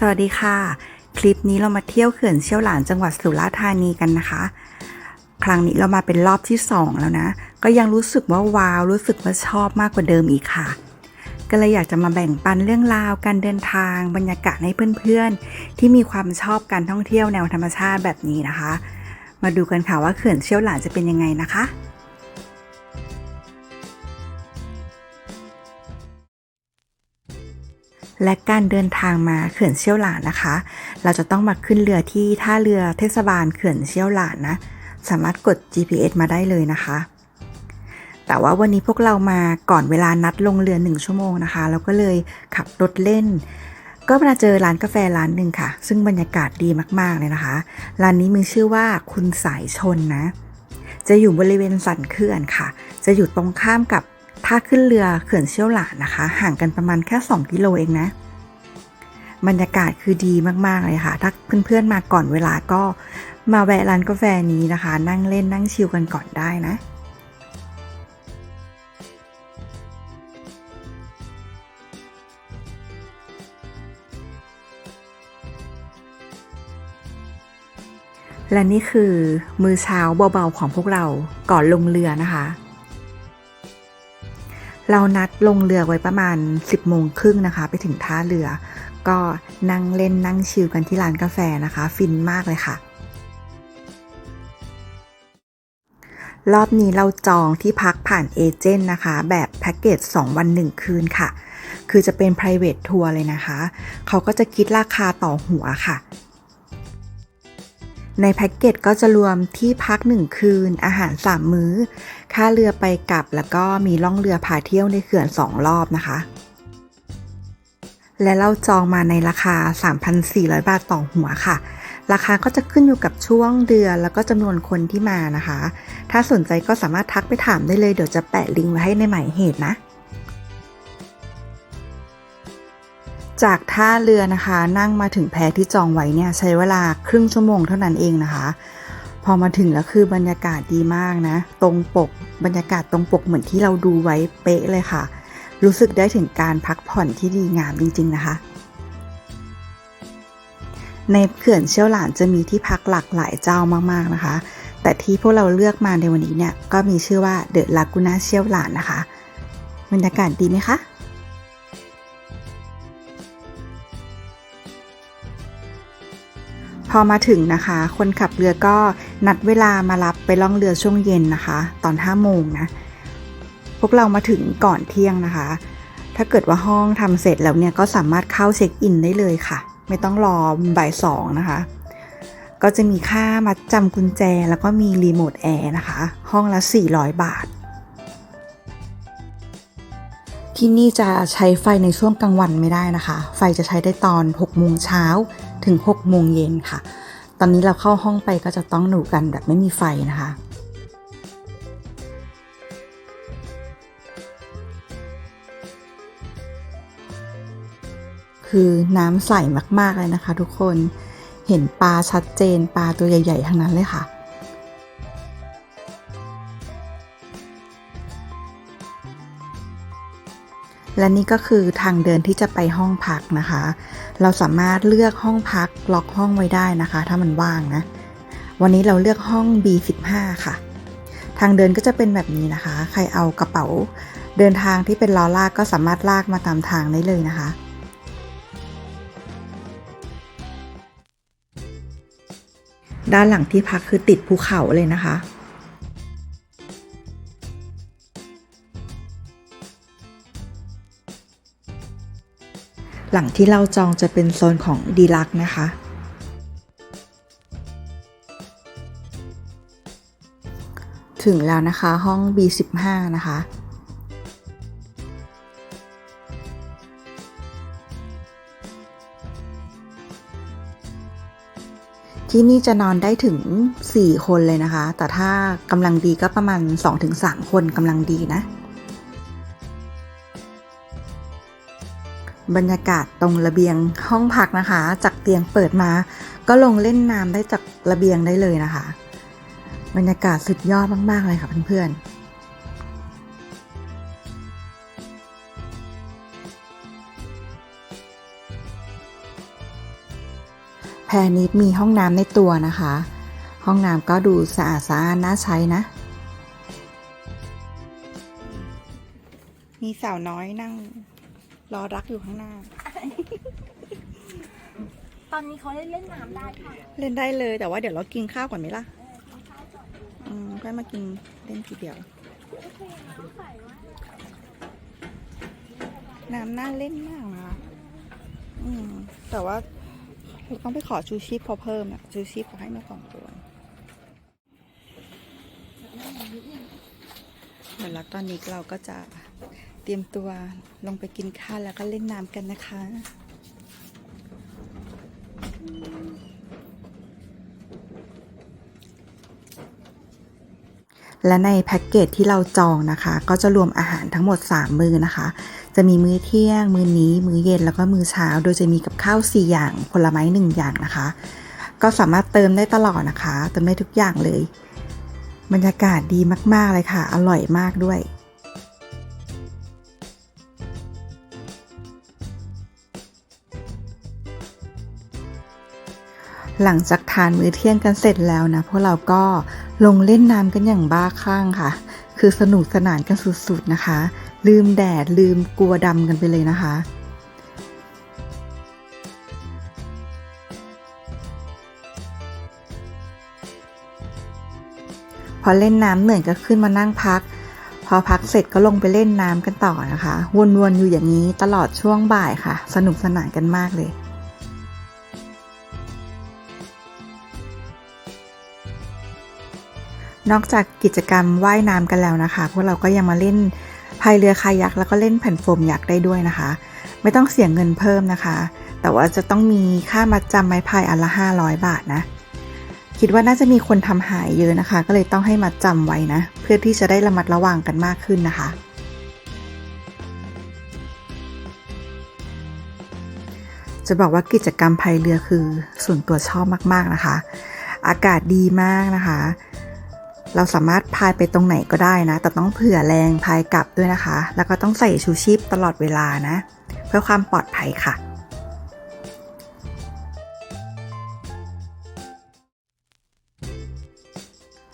สวัสดีค่ะ คลิปนี้เรามาเที่ยวเขื่อนเชี่ยวหลานจังหวัดสุราษฎร์ธานีกันนะคะ ครั้งนี้เรามาเป็นรอบที่ 2 แล้วนะ ก็ยังรู้สึกว่าว้าวรู้สึกว่าชอบมากกว่าเดิมอีกค่ะ ก็เลยอยากจะมาแบ่งปันเรื่องราวการเดินทางบรรยากาศให้เพื่อนๆ ที่มีความชอบการท่องเที่ยวแนวธรรมชาติแบบนี้นะคะ มาดูกันค่ะว่าเขื่อนเชี่ยวหลานจะเป็นยังไงนะคะ และการเดินทางมาเขื่อนเชี่ยวหลานนะคะ เราจะต้องมาขึ้นเรือที่ท่าเรือเทศบาลเขื่อนเชี่ยวหลานนะ สามารถกด GPS มาได้เลยนะคะ แต่ว่าวันนี้พวกเรามาก่อนเวลานัดลงเรือหนึ่งชั่วโมงนะคะเราก็เลยขับรถเล่น ก็มาเจอร้านกาแฟร้านหนึ่งค่ะ ซึ่งบรรยากาศดีมากๆเลยนะคะ ร้านนี้มีชื่อว่าคุณสายชนนะ จะอยู่บริเวณสันเขื่อนค่ะ จะอยู่ตรงข้ามกับ ท่าขึ้นเรือเขื่อนเชี่ยวหลานนะคะ ห่างกันประมาณแค่ 2 กิโลเองนะ บรรยากาศคือดีมากๆเลยค่ะ ถ้าเพื่อนๆมาก่อนเวลาก็มาแวะร้านกาแฟนี้นะคะ นั่งเล่นนั่งชิลกันก่อนได้นะและนี่คือมือเช้าเบาๆของพวกเราก่อนลงเรือนะคะ เรานัดลงเรือไว้ประมาณ 10โมงครึ่งนะคะ ไปถึงท่าเรือ ก็นั่งเล่นนั่งชิลกันที่ร้านกาแฟนะคะ ฟินมากเลยค่ะ รอบนี้เราจองที่พักผ่านเอเจนต์นะคะ แบบแพ็กเกจ 2 วัน 1 คืนค่ะ คือจะเป็น private ทัวร์เลยนะคะ เขาก็จะคิดราคาต่อหัวค่ะในแพ็กเกจก็จะรวมที่พัก 1 คืน อาหาร 3 มื้อ ค่าเรือไปกลับแล้วก็มีล่องเรือพาเที่ยวในเขื่อน 2 รอบนะคะ และเราจองมาในราคา 3,400 บาทต่อหัวค่ะ ราคาก็จะขึ้นอยู่กับช่วงเดือนแล้วก็จำนวนคนที่มานะคะ ถ้าสนใจก็สามารถทักไปถามได้เลยเดี๋ยวจะแปะลิงก์ไว้ให้ในหมายเหตุนะจากท่าเรือนะคะนั่งมาถึงแพที่จองไว้เนี่ยใช้เวลาครึ่งชั่วโมงเท่านั้นเองนะคะ อมาถึงแล้วคือบรรยากาศดีมากนะ ตรงปกบรรยากาศตรงปกเหมือนที่เราดูไว้เป๊ะเลยค่ะ รู้สึกได้ถึงการพักผ่อนที่ดีงามจริง ๆ นะคะ ในเขื่อนเชี่ยวหลานจะมีที่พักหลากหลายเจ้ามากๆนะคะ แต่ที่พวกเราเลือกมาในวันนี้เนี่ยก็มีชื่อว่าเดอะลากูน่าเชี่ยวหลานนะคะ บรรยากาศดีไหมคะ พอมาถึงนะคะ คนขับเรือก็นัดเวลามารับไปล่องเรือช่วงเย็นนะคะ ตอน5โมงนะ พวกเรามาถึงก่อนเที่ยงนะคะ ถ้าเกิดว่าห้องทำเสร็จแล้วเนี่ยก็สามารถเข้าเช็คอินได้เลยค่ะ ไม่ต้องรอบ่ายสองนะคะ ก็จะมีค่ามัดจำกุญแจแล้วก็มีรีโมทแอร์นะคะ ห้องละ 400 บาท ที่นี่จะใช้ไฟในช่วงกลางวันไม่ได้นะคะ ไฟจะใช้ได้ตอน6โมงเช้า ถึง6โมงเย็นค่ะ ตอนนี้เราเข้าห้องไปก็จะต้องหนูกันแบบไม่มีไฟนะคะคือน้ำใสมาก ๆ เลยนะคะ ทุกคน เห็นปลาชัดเจนปลาตัวใหญ่ ๆ ทั้งนั้นเลยค่ะ และนี่ก็คือทางเดินที่จะไปห้องพักนะคะ เราสามารถเลือกห้องพักล็อกห้องไว้ได้นะคะ ถ้ามันว่างนะ วันนี้เราเลือกห้อง B15 ค่ะ ทางเดินก็จะเป็นแบบนี้นะคะ ใครเอากระเป๋าเดินทางที่เป็นล้อลากก็สามารถลากมาตามทางได้เลยนะคะด้านหลังที่พักคือติดภูเขาเลยนะคะ หลังที่เราจองจะเป็นโซนของดีลักนะคะ ถึงแล้วนะคะห้อง B15 นะคะที่นี่จะนอนได้ถึง 4 คนเลยนะคะ แต่ถ้ากำลังดีก็ประมาณ 2-3 คนกำลังดีนะ บรรยากาศตรงระเบียงห้องพักนะคะ จากเตียงเปิดมา ก็ลงเล่นน้ำได้จากระเบียงได้เลยนะคะ บรรยากาศสุดยอดมาก ๆ เลยค่ะเพื่อนๆแพรนี้มีห้องน้ำในตัวนะคะ ห้องน้ำก็ดูสะอาดสะอาดน่าใช้นะ มีสาวน้อยนั่ง รอรักอยู่ข้างหน้า ตอนนี้เขาเล่นเล่นน้ำได้ค่ะเล่นได้เลยแต่ว่าเดี๋ยวเรากินข้าวก่อนไหมล่ะอืมค่อยมากินเล่นทีเดียว น้ำน่าเล่นมากนะคะอืมแต่ว่าต้องไปขอชูชีพเขาเพิ่มอะชูชีพเขาให้มาสองตัวเดี๋ยวแล้วตอนนี้เราก็จะเตรียมตัวลงไปกินข้าวแล้วก็เล่นน้ำกันนะคะ และในแพ็กเกจที่เราจองนะคะ ก็จะรวมอาหารทั้งหมด 3 มื้อนะคะ จะมีมื้อเที่ยง มื้อนี้ มื้อเย็นแล้วก็มื้อเช้า โดยจะมีกับข้าว 4 อย่างผลไม้ 1 อย่างนะคะ ก็สามารถเติมได้ตลอดนะคะ เติมได้ทุกอย่างเลย บรรยากาศดีมากๆเลยค่ะ อร่อยมากด้วย หลังจากทานมื้อเที่ยงกันเสร็จแล้วนะพวกเราก็ลงเล่นน้ำกันอย่างบ้าคลั่งค่ะ คือสนุกสนานกันสุดๆนะคะ ลืมแดดลืมกลัวดำกันไปเลยนะคะพอเล่นน้ำเหนื่อยก็ขึ้นมานั่งพัก พอพักเสร็จก็ลงไปเล่นน้ำกันต่อนะคะ วนๆอยู่อย่างนี้ตลอดช่วงบ่ายค่ะ สนุกสนานกันมากเลย นอกจากกิจกรรมว่ายน้ำกันแล้วนะคะ พวกเราก็ยังมาเล่นพายเรือคายักแล้วก็เล่นแผ่นโฟมยักษ์ได้ด้วยนะคะ ไม่ต้องเสียเงินเพิ่มนะคะ แต่ว่าจะต้องมีค่ามัดจำไม้พายอันละ 500 บาทนะ คิดว่าน่าจะมีคนทำหายเยอะนะคะ ก็เลยต้องให้มัดจำไว้นะ เพื่อที่จะได้ระมัดระวังกันมากขึ้นนะคะจะบอกว่ากิจกรรมพายเรือคือส่วนตัวชอบมาก ๆ นะคะ อากาศดีมากนะคะ เราสามารถพายไปตรงไหนก็ได้นะ แต่ต้องเผื่อแรงพายกลับด้วยนะคะ แล้วก็ต้องใส่ชูชีพตลอดเวลานะ เพื่อความปลอดภัยค่ะ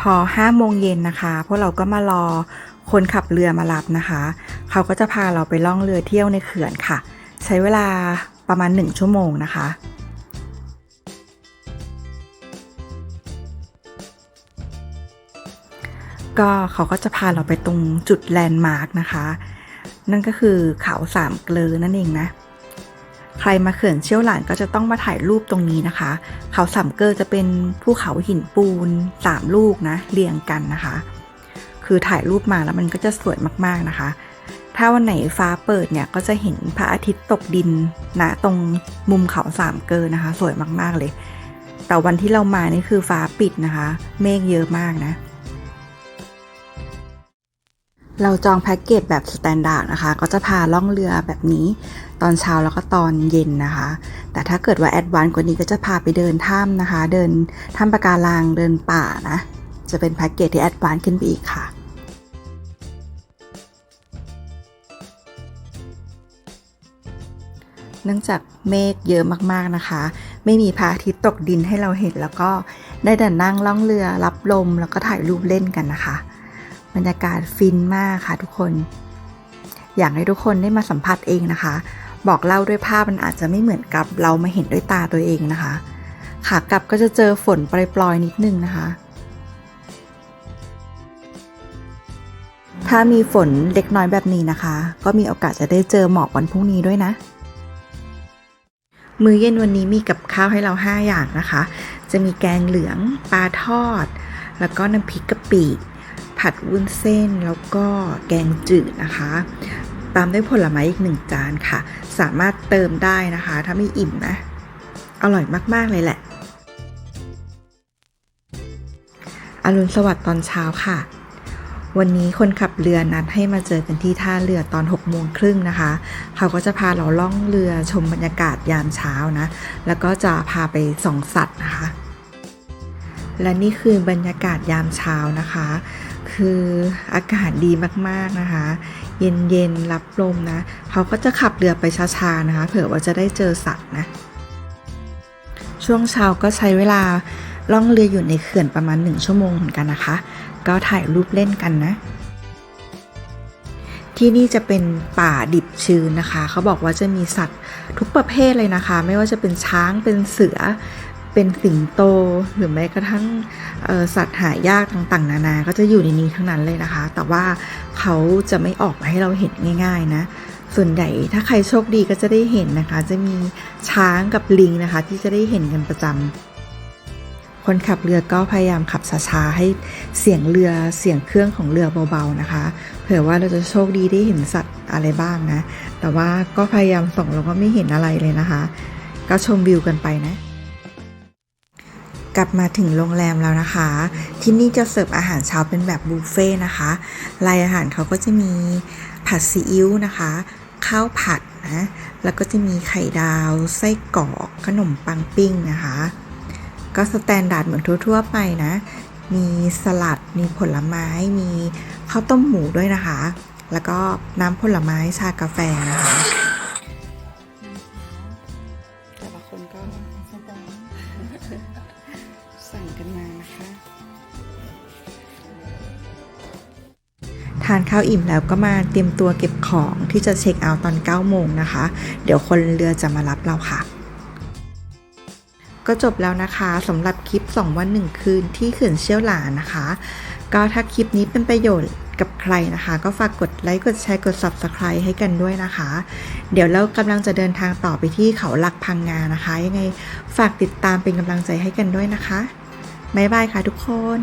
พอ5โมงเย็นนะคะ พวกเราก็มารอคนขับเรือมารับนะคะ เขาก็จะพาเราไปล่องเรือเที่ยวในเขื่อนค่ะ ใช้เวลาประมาณ 1 ชั่วโมงนะคะ ก็เขาก็จะพาเราไปตรงจุดแลนด์มาร์กนะคะ นั่นก็คือเขาสามเกลอนั่นเองนะ ใครมาเขื่อนเชี่ยวหลานก็จะต้องมาถ่ายรูปตรงนี้นะคะ เขาสามเกลอจะเป็นภูเขาหินปูนสามลูกนะเรียงกันนะคะ คือถ่ายรูปมาแล้วมันก็จะสวยมากๆนะคะ ถ้าวันไหนฟ้าเปิดเนี่ยก็จะเห็นพระอาทิตย์ตกดินณตรงมุมเขาสามเกลอนะคะ สวยมากๆเลย แต่วันที่เรามานี่คือฟ้าปิดนะคะ เมฆเยอะมากนะ เราจองแพ็กเกจแบบสแตนดาร์ดนะคะ ก็จะพาล่องเรือแบบนี้ตอนเช้าแล้วก็ตอนเย็นนะคะ แต่ถ้าเกิดว่าแอดวานซ์กว่านี้ก็จะพาไปเดินถ้ำนะคะ เดินถ้ำปะการังเดินป่านะ จะเป็นแพ็กเกจที่แอดวานซ์ขึ้นไปอีกค่ะเนื่องจากเมฆเยอะมากๆนะคะ ไม่มีพระอาทิตย์ตกดินให้เราเห็น แล้วก็ได้แต่นั่งล่องเรือรับลมแล้วก็ถ่ายรูปเล่นกันนะคะ บรรยากาศฟินมากค่ะทุกคน อยากให้ทุกคนได้มาสัมผัสเองนะคะ บอกเล่าด้วยภาพมันอาจจะไม่เหมือนกับเรามาเห็นด้วยตาตัวเองนะคะ ขากลับก็จะเจอฝนปล่อยๆนิดนึงนะคะ ถ้ามีฝนเล็กน้อยแบบนี้นะคะ ก็มีโอกาสจะได้เจอหมอกวันพรุ่งนี้ด้วยนะมื้อเย็นวันนี้มีกับข้าวให้เรา 5 อย่างนะคะ จะมีแกงเหลือง ปลาทอด แล้วก็น้ำพริกกะปิ ผัดวุ้นเส้นแล้วก็แกงจืดนะคะ ตามด้วยผลไม้อีกหนึ่งจานค่ะ สามารถเติมได้นะคะ ถ้าไม่อิ่มนะ อร่อยมาก ๆ เลยแหละ อรุณสวัสดิ์ตอนเช้าค่ะ วันนี้คนขับเรือนัดให้มาเจอกันที่ท่าเรือตอน6โมงครึ่งนะคะ เขาก็จะพาเราล่องเรือชมบรรยากาศยามเช้านะ แล้วก็จะพาไปส่องสัตว์นะคะและนี่คือบรรยากาศยามเช้านะคะ คืออากาศดีมากๆนะคะ เย็นๆรับลมนะ เขาก็จะขับเรือไปช้าๆนะคะ เผื่อว่าจะได้เจอสัตว์นะ ช่วงเช้าก็ใช้เวลาล่องเรืออยู่ในเขื่อนประมาณ 1 ชั่วโมงเหมือนกันนะคะ ก็ถ่ายรูปเล่นกันนะ ที่นี่จะเป็นป่าดิบชื้นนะคะ เขาบอกว่าจะมีสัตว์ทุกประเภทเลยนะคะ ไม่ว่าจะเป็นช้างเป็นเสือ เป็นสิงโตหรือแม้กระทั่งสัตว์หายากต่างๆ นานา ก็จะอยู่ในนี้ทั้งนั้นเลยนะคะ แต่ว่าเขาจะไม่ออกมาให้เราเห็นง่าย ๆ นะ ส่วนใหญ่ถ้าใครโชคดีก็จะได้เห็นนะคะ จะมีช้างกับลิงนะคะ ที่จะได้เห็นกันประจำคนขับเรือก็พยายามขับช้าๆให้เสียงเรือเสียงเครื่องของเรือเบาๆนะคะ เผื่อว่าเราจะโชคดีได้เห็นสัตว์อะไรบ้างนะ แต่ว่าก็พยายามส่องแล้วก็ไม่เห็นอะไรเลยนะคะ ก็ชมวิวกันไปนะ กลับมาถึงโรงแรมแล้วนะคะ ที่นี่จะเสิร์ฟอาหารเช้าเป็นแบบบุฟเฟ่ต์นะคะรายอาหารเขาก็จะมีผัดซีอิ๊วนะคะ ข้าวผัดนะแล้วก็จะมีไข่ดาว ไส้กรอกขนมปังปิ้งนะคะ ก็สแตนดาร์ดเหมือนทั่ว ๆ ไปนะ มีสลัดมีผลไม้มีข้าวต้มหมูด้วยนะคะ แล้วก็น้ำผลไม้ชากาแฟนะคะานข้าวอิ่มแล้วก็มาเตรียมตัวเก็บของที่จะเช็คเอาท์ตอน9โมงนะคะ เดี๋ยวคนเรือจะมารับเราค่ะ ก็จบแล้วนะคะสำหรับคลิป 2 วัน 1 คืนที่เขื่อนเชี่ยวหลานนะคะ ก็ถ้าคลิปนี้เป็นประโยชน์กับใครนะคะ ก็ฝากกดไลค์กดแชร์กด Subscribe ให้กันด้วยนะคะ เดี๋ยวเรากำลังจะเดินทางต่อไปที่เขาหลักพังงานะคะ ยังไงฝากติดตามเป็นกำลังใจให้กันด้วยนะคะบ๊ายบายค่ะทุกคน